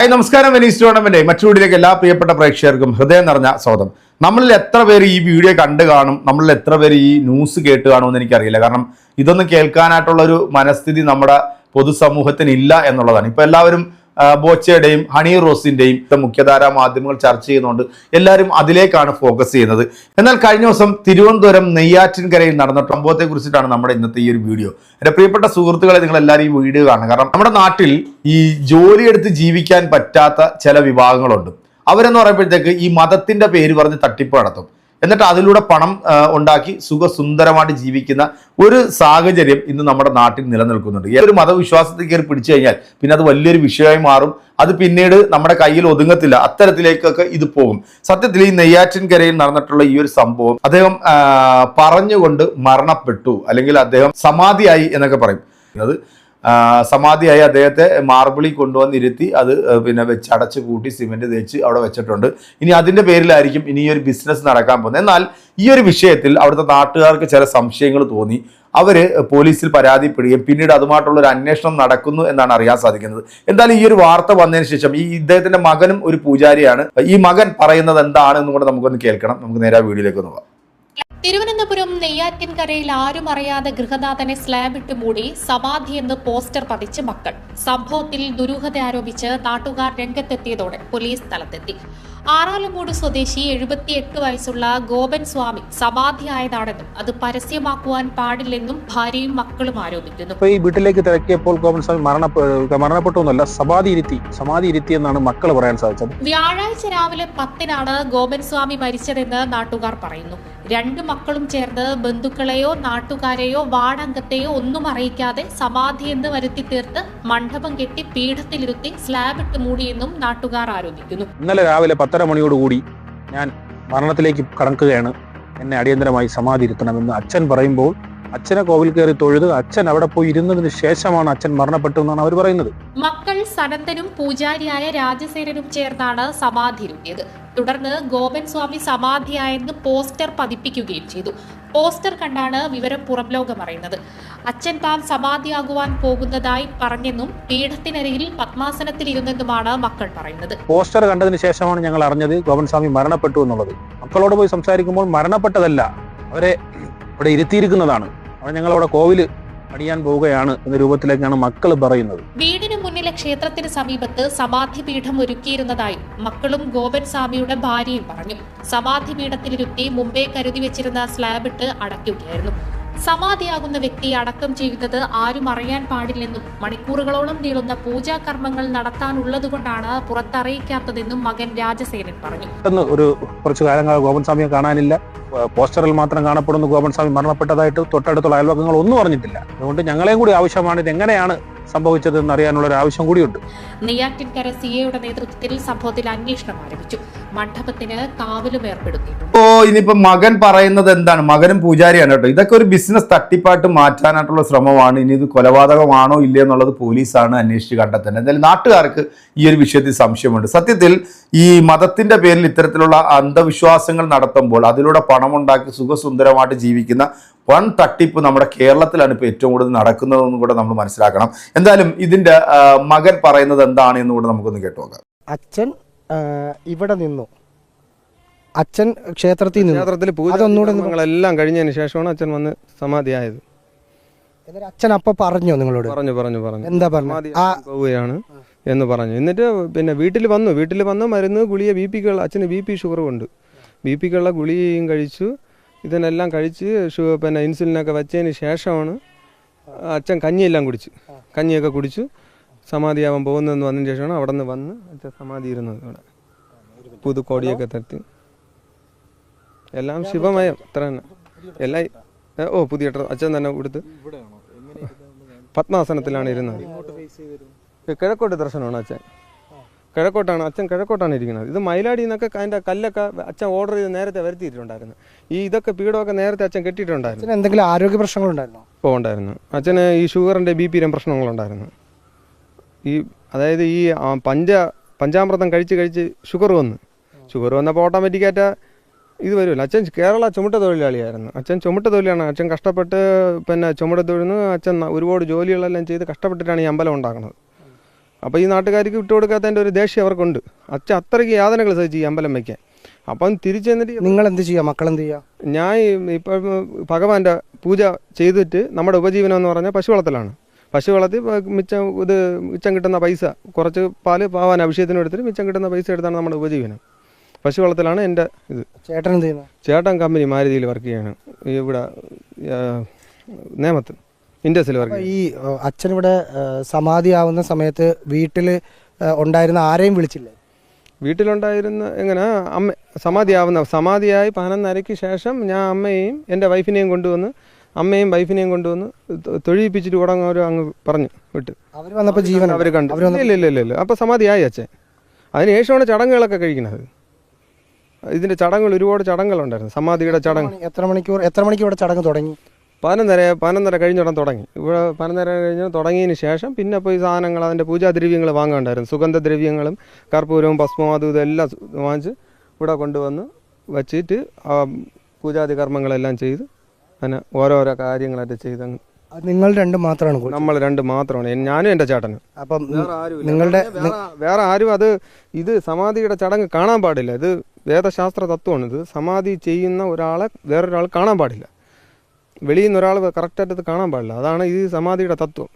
Hi നമസ്കാരം Venice tournament. മറ്റു വീഡിയോയിലേക്ക് എല്ലാ പ്രിയപ്പെട്ട പ്രേക്ഷകർക്കും ഹൃദയം നിറഞ്ഞ സ്വാഗതം. നമ്മളിൽ എത്ര പേര് ഈ വീഡിയോ കണ്ടു കാണും? നമ്മളിൽ എത്ര പേര് ഈ ന്യൂസ് കേട്ട് കാണുമെന്ന് എനിക്കറിയില്ല. കാരണം ഇതൊന്നും കേൾക്കാനായിട്ടുള്ള ഒരു മനസ്ഥിതി നമ്മുടെ പൊതുസമൂഹത്തിന് ഇല്ല എന്നുള്ളതാണ്. ഇപ്പൊ എല്ലാവരും ബോച്ചയുടെയും ഹണി റോസിന്റെയും മുഖ്യധാരാ മാധ്യമങ്ങൾ ചർച്ച ചെയ്യുന്നുണ്ട്. എല്ലാവരും അതിലേക്കാണ് ഫോക്കസ് ചെയ്യുന്നത്. എന്നാൽ കഴിഞ്ഞ ദിവസം തിരുവനന്തപുരം നെയ്യാറ്റിൻകരയിൽ നടന്ന സംഭവത്തെ കുറിച്ചിട്ടാണ് നമ്മുടെ ഇന്നത്തെ ഈ ഒരു വീഡിയോ. എന്റെ പ്രിയപ്പെട്ട സുഹൃത്തുക്കളെ നിങ്ങൾ എല്ലാവരും ഈ വീഡിയോ കാണുക. കാരണം നമ്മുടെ നാട്ടിൽ ഈ ജോലിയെടുത്ത് ജീവിക്കാൻ പറ്റാത്ത ചില വിഭാഗങ്ങളുണ്ട്. അവരെന്ന് പറയുമ്പോഴത്തേക്ക് ഈ മതത്തിന്റെ പേര് പറഞ്ഞ് തട്ടിപ്പ് നടത്തും. എന്നിട്ട് അതിലൂടെ പണം ഉണ്ടാക്കി സുഖസുന്ദരമായിട്ട് ജീവിക്കുന്ന ഒരു സാഹചര്യം ഇന്ന് നമ്മുടെ നാട്ടിൽ നിലനിൽക്കുന്നുണ്ട്. ഏതൊരു മതവിശ്വാസത്തിൽ കയറി പിടിച്ചു കഴിഞ്ഞാൽ പിന്നെ അത് വലിയൊരു വിഷയമായി മാറും. അത് പിന്നീട് നമ്മുടെ കയ്യിൽ ഒതുങ്ങത്തില്ല. അത്തരത്തിലേക്കൊക്കെ ഇത് പോകും. സത്യത്തിൽ ഈ നെയ്യാറ്റിൻകരയിൽ നടന്നിട്ടുള്ള ഈ ഒരു സംഭവം അദ്ദേഹം പറഞ്ഞുകൊണ്ട് മരണപ്പെട്ടു. അല്ലെങ്കിൽ അദ്ദേഹം സമാധിയായി എന്നൊക്കെ പറയും. അത് സമാധിയായി അദ്ദേഹത്തെ മാർബിളിൽ കൊണ്ടുവന്നിരുത്തി അത് പിന്നെ വെച്ച് അടച്ച് കൂട്ടി സിമെന്റ് തേച്ച് അവിടെ വെച്ചിട്ടുണ്ട്. ഇനി അതിന്റെ പേരിലായിരിക്കും ഇനി ഈ ഒരു ബിസിനസ് നടക്കാൻ പോകുന്നത്. എന്നാൽ ഈ ഒരു വിഷയത്തിൽ അവിടുത്തെ നാട്ടുകാർക്ക് ചില സംശയങ്ങൾ തോന്നി. അവർ പോലീസിൽ പരാതിപ്പെടുകയും പിന്നീട് അതുമായിട്ടുള്ള ഒരു അന്വേഷണം നടക്കുന്നു എന്നാണ് അറിയാൻ സാധിക്കുന്നത്. എന്തായാലും ഈ ഒരു വാർത്ത വന്നതിന് ശേഷം ഈ ഇദ്ദേഹത്തിന്റെ മകനും ഒരു പൂജാരിയാണ്. ഈ മകൻ പറയുന്നത് എന്താണെന്നും കൂടെ നമുക്കൊന്ന് കേൾക്കണം. നമുക്ക് നേരെ വീഡിയോയിലേക്ക് പോകാം. തിരുവനന്തപുരം നെയ്യാറ്റിൻകരയിൽ ആരും അറിയാതെ ഗൃഹനാഥനെ സ്ലാബിട്ട് മൂടി സമാധി എന്ന് പോസ്റ്റർ പതിച്ച് മക്കൾ. സംഭവത്തിൽ ദുരൂഹത ആരോപിച്ച് നാട്ടുകാർ രംഗത്തെത്തിയതോടെ പോലീസ് സ്ഥലത്തെത്തി. ആറാലമൂട് സ്വദേശി എഴുപത്തിയെട്ട് വയസ്സുള്ള ഗോപൻ സ്വാമി സമാധിയായതാണെന്നും അത് പരസ്യമാക്കുവാൻ പാടില്ലെന്നും ഭാര്യയും മക്കളും ആരോപിക്കുന്നു. ഈ വീട്ടിലേക്ക് തിരക്കിയപ്പോൾ ഗോപൻ സ്വാമി മരണപ്പെ മരണപ്പെട്ടു എന്നല്ല സമാധി ഇരുത്തി സമാധി ഇരുത്തി എന്നാണ് മക്കൾ പറയാൻ സാധിച്ചത്. വ്യാഴാഴ്ച രാവിലെ പത്തിനാണ് ഗോപൻ സ്വാമി മരിച്ചതെന്ന് നാട്ടുകാർ പറയുന്നു. രണ്ട് മക്കളും ചേർന്ന് ബന്ധുക്കളെയോ നാട്ടുകാരെയോ വാടംഗത്തെയോ ഒന്നും അറിയിക്കാതെ സമാധി എന്ന് വരുത്തി തീർത്ത് മണ്ഡപം കെട്ടി പീഠത്തിലിരുത്തി സ്ലാബ് ഇട്ട് മൂടിയെന്നും നാട്ടുകാർ ആരോപിക്കുന്നു. ഇന്നലെ രാവിലെ പത്തര മണിയോടുകൂടി ഞാൻ മരണത്തിലേക്ക് കടക്കുകയാണ്. എന്നെ അടിയന്തരമായി ഇരുത്തണമെന്ന് അച്ഛൻ പറയുമ്പോൾ അച്ഛനെ കോവിൽ കയറി തൊഴുത് അച്ഛൻ അവിടെ പോയി ഇരുന്നതിന് ശേഷമാണ് അച്ഛൻ മരണപ്പെട്ടു എന്നാണ് അവർ പറയുന്നത്. സനന്ദനും പൂജാരിയായ രാജസേനനും ചേർന്നാണ് സമാധി ഇരുത്തിയത് തുടർന്ന് ഗോപൻ സ്വാമി സമാധിയായെന്ന് പോസ്റ്റർ പതിപ്പിക്കുകയും ചെയ്തു. പോസ്റ്റർ കണ്ടാണ് വിവരം പുറം ലോകമറിയുന്നത് അച്ഛൻ താൻ സമാധിയാകുവാൻ പോകുന്നതായി പറഞ്ഞെന്നും പീഠത്തിനരികിൽ പത്മാസനത്തിലിരുന്നെന്നുമാണ് മക്കൾ പറയുന്നത്. പോസ്റ്റർ കണ്ടതിന് ശേഷമാണ് ഞങ്ങൾ അറിഞ്ഞത് ഗോപൻ സ്വാമി മരണപ്പെട്ടു എന്നുള്ളത്. മക്കളോട് പോയി സംസാരിക്കുമ്പോൾ മരണപ്പെട്ടതല്ല അവരെ ഇവിടെ ഇരുത്തിയിരിക്കുന്നതാണ്. അവർ ഞങ്ങളവിടെ കോവിൽ പണിയാൻ പോവുകയാണ് എന്ന രൂപത്തിലേക്കാണ് മക്കൾ പറയുന്നത്. വീടിന് മുന്നിലെ ക്ഷേത്രത്തിന് സമീപത്ത് സമാധി പീഠം ഒരുക്കിയിരുന്നതായും മക്കളും ഗോപൻ സ്വാമിയുടെ ഭാര്യയും പറഞ്ഞു. സമാധി പീഠത്തിലിരുത്തി മുമ്പേ കരുതി വെച്ചിരുന്ന സ്ലാബിട്ട് അടയ്ക്കുകയായിരുന്നു. സമാധിയാകുന്ന വ്യക്തി അടക്കം ചെയ്യുന്നത് ആരും അറിയാൻ പാടില്ലെന്നും മണിക്കൂറുകളോളം നീളുന്ന പൂജാ പൂജാകർമ്മങ്ങൾ നടത്താനുള്ളതുകൊണ്ടാണ് പുറത്തറിയിക്കാത്തതെന്നും മകൻ രാജസേനൻ പറഞ്ഞു. ഒരു കുറച്ചു കാലങ്ങൾ ഗോപൻ സ്വാമിയെ കാണാനില്ല പോസ്റ്ററിൽ മാത്രം കാണപ്പെടുന്ന ഗോപൻ സ്വാമി മരണപ്പെട്ടതായിട്ട് തൊട്ടടുത്തുള്ള അയൽവക്കങ്ങൾ ഒന്നും അറിഞ്ഞിട്ടില്ല. അതുകൊണ്ട് ഞങ്ങളെയും കൂടി ആവശ്യമാണ് ഇത് എങ്ങനെയാണ് സംഭവിച്ചതെന്ന് അറിയാനുള്ള ഒരു ആവശ്യം കൂടിയുണ്ട്. നെയ്യാറ്റിൻകര സിഎയുടെ നേതൃത്വത്തിൽ സംഭവത്തിൽ അന്വേഷണം ആരംഭിച്ചു. മണ്ഡപത്തിന് കാവലും ഏർപ്പെടുത്തിയിട്ടുണ്ട്. ഓ ഇനിയിപ്പോ മകൻ പറയുന്നത് എന്താണ്? മകനും പൂജാരിയാണ് കേട്ടോ. ഇതൊക്കെ ഒരു ബിസിനസ് തട്ടിപ്പാട്ട് മാറ്റാനായിട്ടുള്ള ശ്രമമാണ്. ഇനി ഇത് കൊലപാതകമാണോ ഇല്ലേ എന്നുള്ളത് പോലീസാണ് അന്വേഷിച്ച് കണ്ടെത്തേണ്ടത് എന്തായാലും നാട്ടുകാർക്ക് ഈ ഒരു വിഷയത്തിൽ സംശയമുണ്ട്. സത്യത്തിൽ ഈ മതത്തിന്റെ പേരിൽ ഇത്തരത്തിലുള്ള അന്ധവിശ്വാസങ്ങൾ നടത്തുമ്പോൾ അതിലൂടെ പണമുണ്ടാക്കി സുഖസുന്ദരമായിട്ട് ജീവിക്കുന്ന വൺ തട്ടിപ്പ് നമ്മുടെ കേരളത്തിലാണ് ഇപ്പോൾ ഏറ്റവും കൂടുതൽ നടക്കുന്നതെന്ന് കൂടെ നമ്മൾ മനസ്സിലാക്കണം. എന്തായാലും ഇതിന്റെ മകൻ പറയുന്നത് എന്താണ് എന്ന് കൂടെ നമുക്കൊന്ന് കേട്ടു നോക്കാം. അച്ഛൻ ഇവിടെ നിന്നു. അച്ഛൻ ക്ഷേത്രത്തിൽ നിന്ന്. ക്ഷേത്രത്തിൽ പൂജ അതൊന്നുകൂടെ ഒന്ന് കഴിഞ്ഞതിന് ശേഷമാണ് അച്ഛൻ വന്ന് സമാധിയായത്. അച്ഛൻ അപ്പൊ പറഞ്ഞോ നിങ്ങളോട്? പറഞ്ഞു പറഞ്ഞു പറഞ്ഞു. എന്താ പറഞ്ഞു പോവുകയാണ് എന്ന് പറഞ്ഞു. എന്നിട്ട് പിന്നെ വീട്ടിൽ വന്നു. വീട്ടിൽ വന്ന് മരുന്ന് ഗുളിയെ ബി പിക്കുള്ള അച്ഛന് ബി പി ഷുഗർ ഉണ്ട്. ബി പിക്കുള്ള ഗുളിയും കഴിച്ചു. ഇതിനെല്ലാം കഴിച്ച് ഷു പിന്നെ ഇൻസുലിനൊക്കെ വെച്ചതിന് ശേഷമാണ് അച്ഛൻ കഞ്ഞിയെല്ലാം കുടിച്ചു. കഞ്ഞിയൊക്കെ കുടിച്ചു. സമാധിയാവാൻ പോകുന്നതെന്ന് വന്നതിന് ശേഷമാണ് അവിടെ നിന്ന് വന്ന് അച്ഛൻ സമാധി ഇരുന്നത് ഇവിടെ പുതുക്കോടിയൊക്കെ തട്ടി. എല്ലാം ശിവമയം. അത്ര തന്നെ. എല്ലാം ഓ പുതിയ അച്ഛൻ തന്നെ കൊടുത്ത് പത്മാസനത്തിലാണ് ഇരുന്നത്. കിഴക്കോട്ട് ദർശനമാണ് അച്ഛൻ. കിഴക്കോട്ടാണ് അച്ഛൻ കിഴക്കോട്ടാണ് ഇരിക്കുന്നത്. ഇത് മയിലാടി എന്നൊക്കെ അതിന്റെ കല്ലൊക്കെ അച്ഛൻ ഓർഡർ ചെയ്ത് നേരത്തെ വരുത്തിയിട്ടുണ്ടായിരുന്നു. ഈ ഇതൊക്കെ പീഡമൊക്കെ നേരത്തെ അച്ഛൻ കെട്ടിയിട്ടുണ്ടായിരുന്നു. എന്തെങ്കിലും ആരോഗ്യ പ്രശ്നങ്ങളുണ്ടായിരുന്നു? ഇപ്പോൾ ഉണ്ടായിരുന്നു. അച്ഛന് ഈ ഷുഗറിന്റെ ബി പിയിലും പ്രശ്നങ്ങളുണ്ടായിരുന്നു. ഈ അതായത് ഈ പഞ്ച പഞ്ചാമൃതം കഴിച്ച് കഴിച്ച് ഷുഗർ വന്ന്. ഷുഗർ വന്നപ്പോൾ ഓട്ടോമാറ്റിക്കായിട്ട് ഇത് വരുമല്ലോ. അച്ഛൻ കേരള ചുമട്ട തൊഴിലാളിയായിരുന്നു. അച്ഛൻ ചുമട്ട തൊഴിലാണ്. അച്ഛൻ കഷ്ടപ്പെട്ട് പിന്നെ ചുമട്ട തൊഴിൽ അച്ഛൻ ഒരുപാട് ജോലികളെല്ലാം ചെയ്ത് കഷ്ടപ്പെട്ടിട്ടാണ് ഈ അമ്പലം ഉണ്ടാക്കുന്നത്. അപ്പോൾ ഈ നാട്ടുകാർക്ക് വിട്ടുകൊടുക്കാത്തതിന്റെ ഒരു ദേഷ്യം അവർക്കുണ്ട്. അച്ഛൻ അത്രയ്ക്ക് യാതനകൾ സഹിച്ച് ഈ അമ്പലം വയ്ക്കാൻ അപ്പം തിരിച്ചു നിങ്ങൾ എന്ത് ചെയ്യുക മക്കൾ എന്ത് ചെയ്യുക ഞാൻ ഇപ്പം ഭഗവാന്റെ പൂജ ചെയ്തിട്ട് നമ്മുടെ ഉപജീവനം എന്ന് പറഞ്ഞാൽ പശു വളർത്തലാണ് പശു വളർത്തി മിച്ചം ഇത് മിച്ചം കിട്ടുന്ന പൈസ കുറച്ച് പാൽ പാവാൻ അഭിഷേകത്തിന് എടുത്തിട്ട് മിച്ചം കിട്ടുന്ന പൈസ എടുത്താണ് നമ്മുടെ ഉപജീവനം. പശു വളർത്തലാണ് എന്റെ ഇത്. ചേട്ടൻ ചേട്ടൻ കമ്പനി മാരുതിയിൽ വർക്ക് ചെയ്യാണ് ഇവിടെ നേമത്ത് ഇൻഡസിൽ വർക്ക് ഈ അച്ഛൻ ഇവിടെ സമാധി സമാധിയാവുന്ന സമയത്ത് വീട്ടിൽ ഉണ്ടായിരുന്ന ആരെയും വിളിച്ചില്ലേ? വീട്ടിലുണ്ടായിരുന്ന എങ്ങനെ അമ്മ സമാധിയാവുന്ന സമാധിയായി പതിനൊന്നരയ്ക്ക് ശേഷം ഞാൻ അമ്മയെയും എന്റെ വൈഫിനെയും കൊണ്ടുവന്ന് അമ്മയും വൈഫിനെയും കൊണ്ടുവന്ന് തൊഴിപ്പിച്ചിട്ട് തൊഴിയിപ്പിച്ചിട്ട് ഉടങ്ങ അവർ അങ്ങ് പറഞ്ഞു വിട്ട്. അവർ വന്നപ്പോൾ ജീവൻ അവർ കണ്ടു. ഇല്ല ഇല്ല ഇല്ല ഇല്ല. അപ്പോൾ സമാധിയായി അച്ഛൻ. അതിനുശേഷമാണ് ചടങ്ങുകളൊക്കെ കഴിക്കുന്നത്. ഇതിന്റെ ചടങ്ങുകൾ ഒരുപാട് ചടങ്ങുകളുണ്ടായിരുന്നു. സമാധിയുടെ ചടങ്ങ്. എത്ര മണിക്കൂർ എത്ര മണിക്കൂർ ഇവിടെ ചടങ്ങ് തുടങ്ങി? പതിനൊന്നര പതിനൊന്നര കഴിഞ്ഞുടൻ തുടങ്ങി. ഇവിടെ പതിനൊന്നര കഴിഞ്ഞ് തുടങ്ങിയതിന് ശേഷം പിന്നെ പോയി സാധനങ്ങൾ അതിന്റെ പൂജാദ്രവ്യങ്ങൾ വാങ്ങാണ്ടായിരുന്നു. സുഗന്ധദ്രവ്യങ്ങളും കർപ്പൂരവും ഭസ്മവും അതും ഇതെല്ലാം വാങ്ങിച്ച് ഇവിടെ കൊണ്ടുവന്ന് വച്ചിട്ട് ആ പൂജാതി കർമ്മങ്ങളെല്ലാം ചെയ്ത് അങ്ങനെ ഓരോരോ കാര്യങ്ങളായിട്ട് ചെയ്ത് അങ്ങ് അത് നിങ്ങൾ രണ്ടും മാത്രമാണ് നമ്മൾ രണ്ട് മാത്രമാണ്. ഞാനും എന്റെ ചേട്ടനും. അപ്പം. നിങ്ങളുടെ വേറെ ആരും അത് ഇത് സമാധിയുടെ ചടങ്ങ് കാണാൻ പാടില്ല. ഇത് വേദശാസ്ത്ര തത്വമാണ്. ഇത് സമാധി ചെയ്യുന്ന ഒരാളെ വേറൊരാൾ കാണാൻ പാടില്ല. വെളിയിൽ നിന്ന് ഒരാൾ കറക്റ്റായിട്ട് കാണാൻ പാടില്ല. അതാണ് ഈ സമാധിയുടെ തത്വം.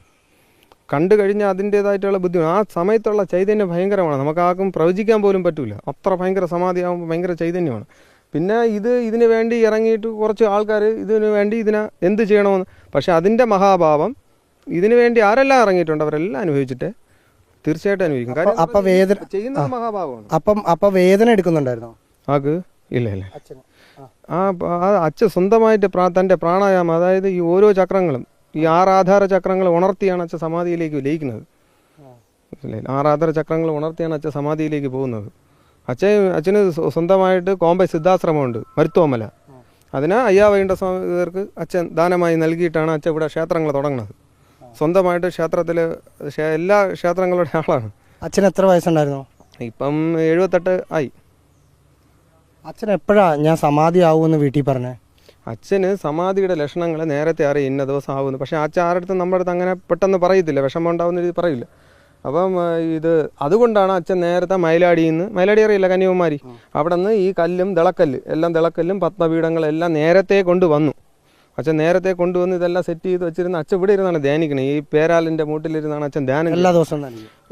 കണ്ടു കഴിഞ്ഞാൽ അതിന്റേതായിട്ടുള്ള ബുദ്ധിമുട്ട്. ആ സമയത്തുള്ള ചൈതന്യം ഭയങ്കരമാണ്. നമുക്ക് ആർക്കും പ്രവചിക്കാൻ പോലും പറ്റില്ല അത്ര ഭയങ്കര സമാധി സമാധിയാകുമ്പോൾ ഭയങ്കര ചൈതന്യമാണ്. പിന്നെ ഇത് ഇതിന് വേണ്ടി ഇറങ്ങിയിട്ട് കുറച്ച് ആൾക്കാർ ഇതിനു വേണ്ടി ഇതിനെ എന്ത് ചെയ്യണമെന്ന്. പക്ഷെ അതിന്റെ മഹാഭാവം ഇതിനു വേണ്ടി ആരെല്ലാം ഇറങ്ങിയിട്ടുണ്ട് അവരെല്ലാം അനുഭവിച്ചിട്ട് തീർച്ചയായിട്ടും അനുഭവിക്കും. കാരണം അപ്പൊ വേദന ചെയ്യുന്ന മഹാഭാവമാണ്. അപ്പം അപ്പൊ വേദന എടുക്കുന്നുണ്ടായിരുന്നോ? ആക്ക്? ഇല്ല ഇല്ല. ആ. അച്ഛൻ സ്വന്തമായിട്ട് പ്രാ തന്റെ പ്രാണായാമം അതായത് ഈ ഓരോ ചക്രങ്ങളും ഈ ആറാധാര ചക്രങ്ങൾ ഉണർത്തിയാണ് അച്ഛൻ സമാധിയിലേക്ക് ലയിക്കുന്നത്? ആറാധാര ചക്രങ്ങൾ ഉണർത്തിയാണ് അച്ഛൻ സമാധിയിലേക്ക് പോകുന്നത്. അച്ഛൻ അച്ഛന് സ്വന്തമായിട്ട് കോമ്പൈ സിദ്ധാശ്രമമുണ്ട് മരുത്തോമല അതിന് അയ്യാ അയ്യാവൈണ്ട സ്വാമികർക്ക് അച്ഛൻ ദാനമായി നൽകിയിട്ടാണ് അച്ഛൻ ഇവിടെ ക്ഷേത്രങ്ങൾ തുടങ്ങുന്നത്. സ്വന്തമായിട്ട് ക്ഷേത്രത്തിൽ എല്ലാ ക്ഷേത്രങ്ങളുടെ ആളാണ്. അച്ഛൻ എത്ര വയസ്സുണ്ടായിരുന്നു? ഇപ്പം എഴുപത്തെട്ട് ആയി. അച്ഛൻ എപ്പോഴാ ഞാൻ സമാധി ആവുമെന്ന് വീട്ടിൽ പറഞ്ഞേ? അച്ഛന് സമാധിയുടെ ലക്ഷണങ്ങൾ നേരത്തെ അറിയാം ഇന്ന ദിവസം ആവുന്നു പക്ഷേ അച്ഛൻ ആരുടെ അടുത്ത് നമ്മുടെ അടുത്ത് അങ്ങനെ പെട്ടെന്ന് പറയത്തില്ല. വിഷമം ഉണ്ടാവുന്ന രീതി പറയില്ല. അപ്പം ഇത് അതുകൊണ്ടാണ് അച്ഛൻ നേരത്തെ മയിലാടിയിൽ നിന്ന് മയിലാടി അറിയില്ല കന്യാകുമാരി. അവിടെ നിന്ന് ഈ കല്ലും തിളക്കല്ല് എല്ലാം തിളക്കല്ലും പത്മപീഠങ്ങളെല്ലാം നേരത്തെ കൊണ്ടുവന്നു. അച്ഛൻ നേരത്തെ കൊണ്ടുവന്ന് ഇതെല്ലാം സെറ്റ് ചെയ്ത് വെച്ചിരുന്ന അച്ഛൻ ഇവിടെ ഇരുന്നാണ് ധ്യാനിക്കുന്നത് ഈ പേരാലിന്റെ മൂട്ടിലിരുന്നാണ് അച്ഛൻ ധ്യാനം എല്ലാ ദിവസം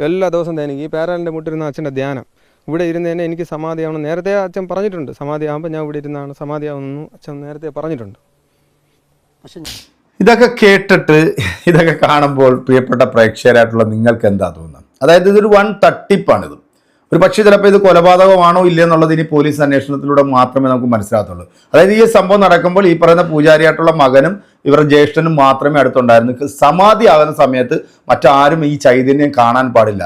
എല്ലാ ദിവസവും ധ്യാനിക്കും. ഈ പേരാലിന്റെ മൂട്ടിരുന്ന അച്ഛന്റെ ധ്യാനം. ഇവിടെ ഇരുന്നതിന് എനിക്ക് സമാധിയാവണം. നേരത്തെ അച്ഛൻ പറഞ്ഞിട്ടുണ്ട് സമാധിയാകുമ്പോൾ ഞാൻ ഇവിടെ ഇരുന്നാണ് സമാധിയാവുന്നു അച്ഛൻ നേരത്തെ പറഞ്ഞിട്ടുണ്ട്. പക്ഷെ ഇതൊക്കെ കേട്ടിട്ട് ഇതൊക്കെ കാണുമ്പോൾ പ്രിയപ്പെട്ട പ്രേക്ഷകരായിട്ടുള്ള നിങ്ങൾക്ക് എന്താ തോന്നുന്നത്? അതായത് ഇതൊരു വൺ തട്ടിപ്പാണിത്. ഒരു പക്ഷേ ചിലപ്പോൾ ഇത് കൊലപാതകമാണോ ഇല്ലെന്നുള്ളത് ഇനി പോലീസ് അന്വേഷണത്തിലൂടെ മാത്രമേ നമുക്ക് മനസ്സിലാകത്തുള്ളൂ. അതായത് ഈ സംഭവം നടക്കുമ്പോൾ ഈ പറയുന്ന പൂജാരിയായിട്ടുള്ള മകനും ഇവരുടെ ജ്യേഷ്ഠനും മാത്രമേ അടുത്തുണ്ടായിരുന്നു സമാധി ആകുന്ന സമയത്ത് മറ്റാരും ഈ ചൈതന്യം കാണാൻ പാടില്ല.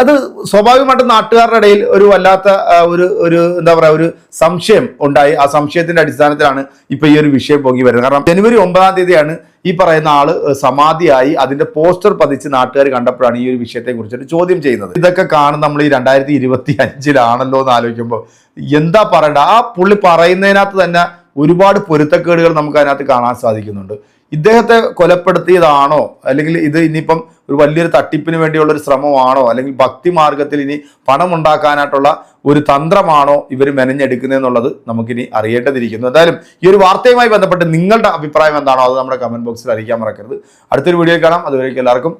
അത് സ്വാഭാവികമായിട്ടും നാട്ടുകാരുടെ ഇടയിൽ ഒരു വല്ലാത്ത ഒരു ഒരു എന്താ പറയുക ഒരു സംശയം ഉണ്ടായി. ആ സംശയത്തിന്റെ അടിസ്ഥാനത്തിലാണ് ഇപ്പൊ ഈ ഒരു വിഷയം പൊങ്ങി വരുന്നത്. കാരണം ജനുവരി ഒമ്പതാം തീയതിയാണ് ഈ പറയുന്ന ആൾ സമാധിയായി അതിന്റെ പോസ്റ്റർ പതിച്ച് നാട്ടുകാർ കണ്ടപ്പോഴാണ് ഈ ഒരു വിഷയത്തെ കുറിച്ചിട്ട് ചോദ്യം ചെയ്യുന്നത്. ഇതൊക്കെ കാണും നമ്മൾ ഈ രണ്ടായിരത്തി ഇരുപത്തി അഞ്ചിലാണല്ലോ എന്ന് ആലോചിക്കുമ്പോൾ എന്താ പറയണ്ട? ആ പുള്ളി പറയുന്നതിനകത്ത് തന്നെ ഒരുപാട് പൊരുത്തക്കേടുകൾ നമുക്ക് അതിനകത്ത് കാണാൻ സാധിക്കുന്നുണ്ട്. ഇദ്ദേഹത്തെ കൊലപ്പെടുത്തിയതാണോ? അല്ലെങ്കിൽ ഇത് ഇനിയിപ്പം ഒരു വലിയൊരു തട്ടിപ്പിന് വേണ്ടിയുള്ള ഒരു ശ്രമമാണോ? അല്ലെങ്കിൽ ഭക്തി മാർഗത്തിൽ ഇനി പണം ഉണ്ടാക്കാനായിട്ടുള്ള ഒരു തന്ത്രമാണോ ഇവർ മെനഞ്ഞെടുക്കുന്നതെന്നുള്ളത് നമുക്കിനി അറിയേണ്ടതിരിക്കുന്നു. എന്തായാലും ഈ ഒരു വാർത്തയുമായി ബന്ധപ്പെട്ട് നിങ്ങളുടെ അഭിപ്രായം എന്താണോ അത് നമ്മുടെ കമന്റ് ബോക്സിൽ അറിയിക്കാൻ മറക്കരുത്. അടുത്തൊരു വീഡിയോ കാണാം. അതുവരേക്കും എല്ലാവർക്കും